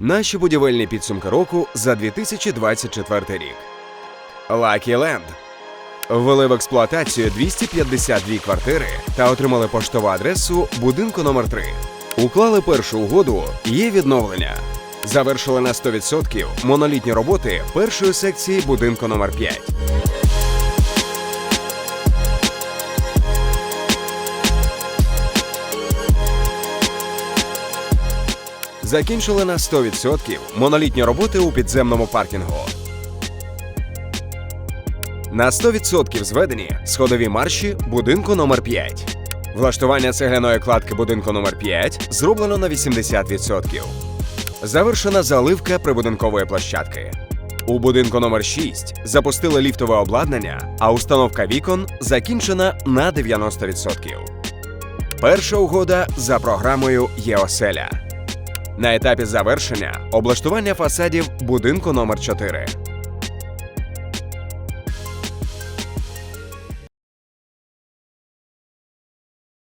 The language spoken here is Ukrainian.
Наші будівельні підсумки року за 2024 рік. Lucky Land. Ввели в експлуатацію 252 квартири та отримали поштову адресу будинку номер 3 Уклали першу угоду, є відновлення. Завершили на 100% монолітні роботи першої секції будинку номер 5 Закінчили на 100% монолітні роботи у підземному паркінгу. На 100% зведені сходові марші будинку номер 5 Влаштування цегляної кладки будинку номер 5 зроблено на 80%. Завершена заливка прибудинкової площадки. У будинку номер 6 запустили ліфтове обладнання, а установка вікон закінчена на 90%. Перша угода за програмою ЄОСЕЛЯ. На етапі завершення облаштування фасадів будинку номер 4